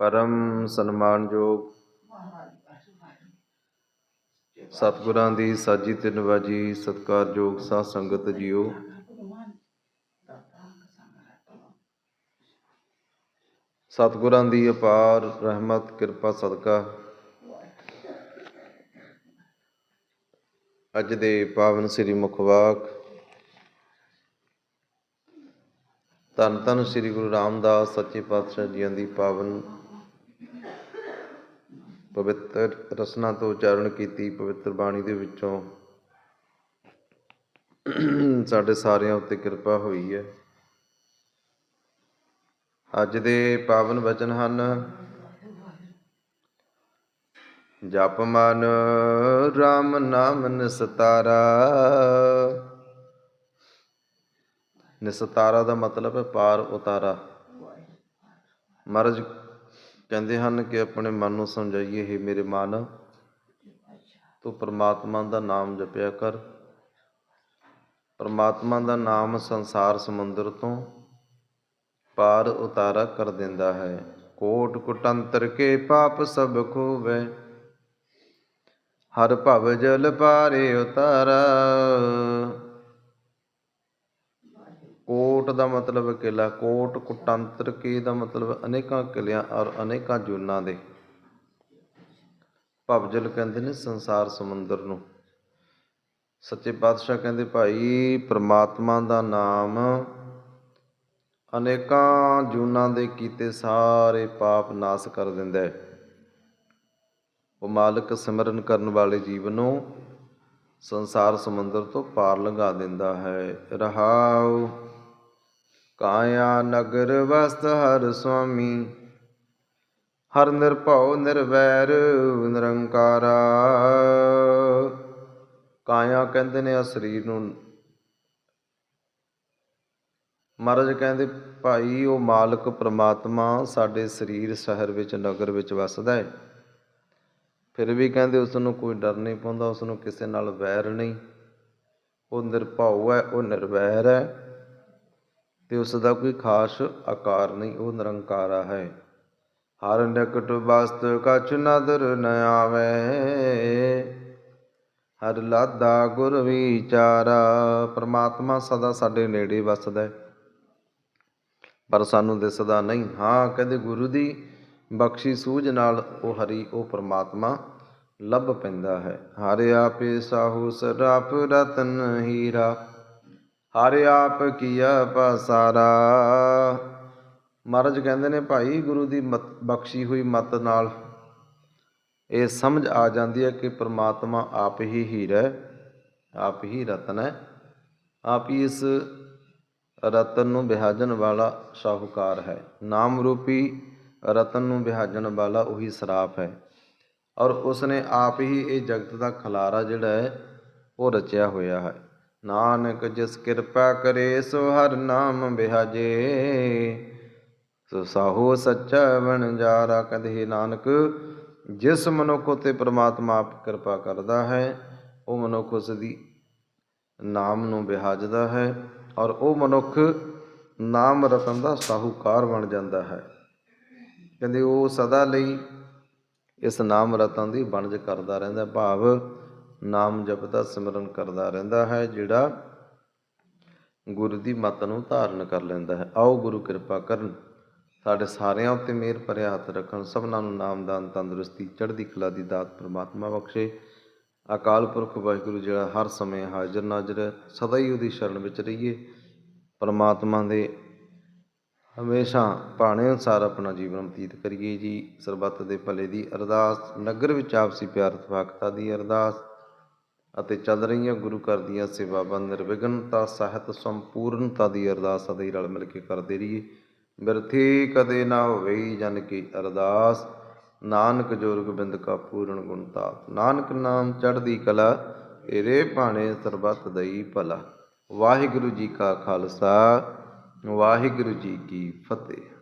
ਪਰਮ ਸਨਮਾਨਯੋਗ ਸਤਿਗੁਰਾਂ ਦੀ ਸਾਜੀ ਤੇ ਨਵਾਜੀ ਸਤਿਕਾਰਯੋਗ ਸਾਧ ਸੰਗਤ ਜੀਓ। ਸਤਿਗੁਰਾਂ ਦੀ ਅਪਾਰ ਰਹਿਮਤ, ਕਿਰਪਾ, ਸਦਕਾ ਅੱਜ ਦੇ ਪਾਵਨ ਸ੍ਰੀ ਮੁਖਵਾਕ ਧੰਨ ਧੰਨ ਸ੍ਰੀ ਗੁਰੂ ਰਾਮਦਾਸ ਸੱਚੇ ਪਾਤਸ਼ਾਹ ਜੀਆਂ ਦੀ ਪਾਵਨ ਪਵਿੱਤਰ ਰਸਨਾ ਤੋਂ ਉਚਾਰਨ ਕੀਤੀ, ਪਵਿੱਤਰ ਬਾਣੀ ਦੇ ਵਿੱਚੋਂ ਸਾਡੇ ਸਾਰਿਆਂ ਉੱਤੇ ਕਿਰਪਾ ਹੋਈ ਹੈ। ਅੱਜ ਦੇ ਪਾਵਨ ਵਚਨ ਹਨ, ਜਪ ਮਨ RAM ਨਾਮ ਨਿਸਤਾਰਾ। ਨਿਸਤਾਰਾ ਦਾ ਮਤਲਬ ਹੈ ਪਾਰ ਉਤਾਰਾ। ਮਰਜ਼ ਕਹਿੰਦੇ ਹਨ ਕਿ ਆਪਣੇ ਮਨ ਨੂੰ ਸਮਝਾਈਏ, ਹੈ ਮੇਰੇ ਮਨ, ਤੂੰ ਪ੍ਰਮਾਤਮਾ ਦਾ ਨਾਮ ਜਪਿਆ ਕਰ। ਪਰਮਾਤਮਾ ਦਾ ਨਾਮ ਸੰਸਾਰ ਸਮੁੰਦਰ ਤੋਂ ਪਾਰ ਉਤਾਰਾ ਕਰ ਦਿੰਦਾ ਹੈ। ਕੋਟ ਕੁਟੰਤਰ ਕੇ ਪਾਪ ਸਭ ਖੋਵੇ। ਹਰ ਭਵ ਜਲ ਪਾਰੇ ਉਤਾਰਾ। ਕੋਟ ਦਾ ਮਤਲਬ ਕਿਲਾ, ਕੋਟ ਕੁਟੰਤਰ ਕੇ ਦਾ ਮਤਲਬ ਅਨੇਕਾਂ ਕਿਲਿਆਂ ਔਰ ਅਨੇਕਾਂ ਜੂਨਾਂ ਦੇ। ਭਵਜਲ ਕਹਿੰਦੇ ਨੇ ਸੰਸਾਰ ਸਮੁੰਦਰ ਨੂੰ। ਸੱਚੇ ਪਾਤਸ਼ਾਹ ਕਹਿੰਦੇ ਭਾਈ ਪ੍ਰਮਾਤਮਾ ਦਾ ਨਾਮ ਅਨੇਕਾਂ ਜੂਨਾਂ ਦੇ ਕੀਤੇ ਸਾਰੇ ਪਾਪ ਨਾਸ ਕਰ ਦਿੰਦਾ ਹੈ। ਉਹ ਮਾਲਕ ਸਿਮਰਨ ਕਰਨ ਵਾਲੇ ਜੀਵ ਨੂੰ ਸੰਸਾਰ ਸਮੁੰਦਰ ਤੋਂ ਪਾਰ ਲੰਘਾ ਦਿੰਦਾ ਹੈ। ਰਹਾਉ ਕਾਇਆ ਨਗਰ ਵਸਤ ਹਰ ਸੁਆਮੀ। ਹਰ ਨਿਰਭਉ ਨਿਰਵੈਰ ਨਿਰੰਕਾਰਾ। ਕਾਇਆ ਕਹਿੰਦੇ ਨੇ ਆ ਸਰੀਰ ਨੂੰ। ਮਹਾਰਾਜ ਕਹਿੰਦੇ, ਭਾਈ, ਉਹ ਮਾਲਕ ਪ੍ਰਮਾਤਮਾ ਸਾਡੇ ਸਰੀਰ ਸ਼ਹਿਰ ਵਿੱਚ, ਨਗਰ ਵਿੱਚ ਵਸਦਾ ਹੈ ਫਿਰ ਵੀ ਕਹਿੰਦੇ ਉਸ ਨੂੰ ਕੋਈ ਡਰ ਨਹੀਂ ਪਾਉਂਦਾ ਉਸ ਨੂੰ ਕਿਸੇ ਨਾਲ ਵੈਰ ਨਹੀਂ। ਉਹ ਨਿਰਭਉ ਹੈ, ਉਹ ਨਿਰਵੈਰ ਹੈ। ਤੇ ਉਸ ਦਾ ਕੋਈ ਖਾਸ ਆਕਾਰ ਨਹੀਂ, ਉਹ ਨਿਰੰਕਾਰਾ ਹੈ। ਹਰ ਨਿਕਟ ਵਸਤ ਕਛ ਨਦਰ ਨ ਆਵੇ। ਹਰ ਲਾਦਾ ਗੁਰ ਵਿਚਾਰਾ, ਪ੍ਰਮਾਤਮਾ ਸਦਾ ਸਾਡੇ ਨੇੜੇ ਵਸਦਾ ਹੈ। ਪਰ ਸਾਨੂੰ ਦਿਸਦਾ ਨਹੀਂ, ਹਾਂ ਕਹਿੰਦੇ ਗੁਰੂ ਦੀ ਬਖਸ਼ੀ ਸੂਝ ਨਾਲ ਉਹ ਹਰੀ, ਉਹ ਪ੍ਰਮਾਤਮਾ ਲੱਭ ਪੈਂਦਾ ਹੈ। ਹਰ ਆਪੇ ਸਾਹੂ ਸਰਾਪ ਰਤਨ ਹੀਰਾ। ਹਰ ਆਪ ਕੀਆ ਪਸਾਰਾ। ਮਹਾਰਾਜ ਕਹਿੰਦੇ ਨੇ, ਭਾਈ, ਗੁਰੂ ਦੀ ਮਤ, ਬਖਸ਼ੀ ਹੋਈ ਮਤ ਨਾਲ ਇਹ ਸਮਝ ਆ ਜਾਂਦੀ ਹੈ ਕਿ ਪ੍ਰਮਾਤਮਾ ਆਪ ਹੀ ਹੀਰਾ ਹੈ ਆਪ ਹੀ ਰਤਨ ਹੈ। ਆਪ ਹੀ ਇਸ ਰਤਨ ਨੂੰ ਵਿਹਾਜਣ ਵਾਲਾ ਸ਼ਾਹੂਕਾਰ ਹੈ। ਨਾਮ ਰੂਪੀ ਰਤਨ ਨੂੰ ਵਿਹਾਜਣ ਵਾਲਾ ਉਹੀ ਸਰਾਪ ਹੈ। ਔਰ ਉਸਨੇ ਆਪ ਹੀ ਇਹ ਜਗਤ ਦਾ ਖਲਾਰਾ ਜਿਹੜਾ ਹੈ, ਉਹ ਰਚਿਆ ਹੋਇਆ ਹੈ। ਨਾਨਕ ਜਿਸ ਕਿਰਪਾ ਕਰੇ, ਸੋ ਹਰ ਨਾਮ ਵਿਹਾਜੇ ਸੋ ਸਾਹੋ ਸੱਚਾ ਬਣ ਵਣਜਾਰਾ ਕਦੇ ਨਾਨਕ, ਜਿਸ ਮਨੁੱਖ ਉਤੇ ਪ੍ਰਮਾਤਮਾ ਆਪ ਕਿਰਪਾ ਕਰਦਾ ਹੈ, ਉਹ ਮਨੁੱਖ ਉਸ ਦੀ ਨਾਮ ਨੂੰ ਵਿਹਾਜਦਾ ਹੈ ਔਰ ਉਹ ਮਨੁੱਖ ਨਾਮ ਰਤਨ ਦਾ ਸਾਹੂਕਾਰ ਬਣ ਜਾਂਦਾ ਹੈ। ਕਹਿੰਦੇ ਉਹ ਸਦਾ ਲਈ ਇਸ ਨਾਮ ਰਤਨ ਦੀ ਬਣਜ ਕਰਦਾ ਰਹਿੰਦਾ ਭਾਵ ਨਾਮ ਜਪਦਾ ਸਿਮਰਨ ਕਰਦਾ ਰਹਿੰਦਾ ਹੈ, ਜਿਹੜਾ ਗੁਰੂ ਦੀ ਮੱਤ ਨੂੰ ਧਾਰਨ ਕਰ ਲੈਂਦਾ ਹੈ। ਆਓ ਗੁਰੂ ਕਿਰਪਾ ਕਰਨ, ਸਾਡੇ ਸਾਰਿਆਂ ਉੱਤੇ ਮਿਹਰ ਭਰਿਆ ਹੱਥ ਰੱਖਣ, ਸਭਨਾਂ ਨੂੰ ਨਾਮਦਾਨ ਤੰਦਰੁਸਤੀ, ਚੜ੍ਹਦੀ ਕਲਾ ਦੀ ਦਾਤ ਪ੍ਰਮਾਤਮਾ ਬਖਸ਼ੇ। ਅਕਾਲ ਪੁਰਖ ਵਾਹਿਗੁਰੂ, ਜਿਹੜਾ ਹਰ ਸਮੇਂ ਹਾਜ਼ਰ ਨਾਜ਼ਰ ਹੈ, ਸਦਾ ਹੀ ਉਹਦੀ ਸ਼ਰਨ ਵਿੱਚ ਰਹੀਏ। ਪਰਮਾਤਮਾ ਦੇ ਹਮੇਸ਼ਾ ਭਾਣੇ ਅਨੁਸਾਰ ਆਪਣਾ ਜੀਵਨ ਬਤੀਤ ਕਰੀਏ ਜੀ। ਸਰਬੱਤ ਦੇ ਭਲੇ ਦੀ ਅਰਦਾਸ, ਨਗਰ ਵਿੱਚ ਆਪਸੀ ਪਿਆਰ ਤਵਾਕਤਾ ਦੀ ਅਰਦਾਸ ਅਤੇ ਚੱਲ ਰਹੀਆਂ ਗੁਰੂ ਘਰ ਦੀਆਂ ਸੇਵਾਵਾਂ ਨਿਰਵਿਘਨਤਾ ਸਹਿਤ ਸੰਪੂਰਨਤਾ ਦੀ ਅਰਦਾਸ ਅਤੇ ਰਲ ਮਿਲ ਕੇ ਕਰਦੇ ਰਹੀਏ। ਬਿਰਥੀ ਕਦੇ ਨਾ ਹੋਵੇ ਜਨ ਕੀ ਅਰਦਾਸ। ਨਾਨਕ ਜੋਰ ਗੋਬਿੰਦ ਕਾ ਪੂਰਨ ਗੁਣਤਾ ਨਾਨਕ ਨਾਮ ਚੜ੍ਹਦੀ ਕਲਾ, ਤੇਰੇ ਭਾਣੇ ਸਰਬੱਤ ਦਈ ਭਲਾ। ਵਾਹਿਗੁਰੂ ਜੀ ਕਾ ਖਾਲਸਾ, ਵਾਹਿਗੁਰੂ ਜੀ ਕੀ ਫਤਿਹ।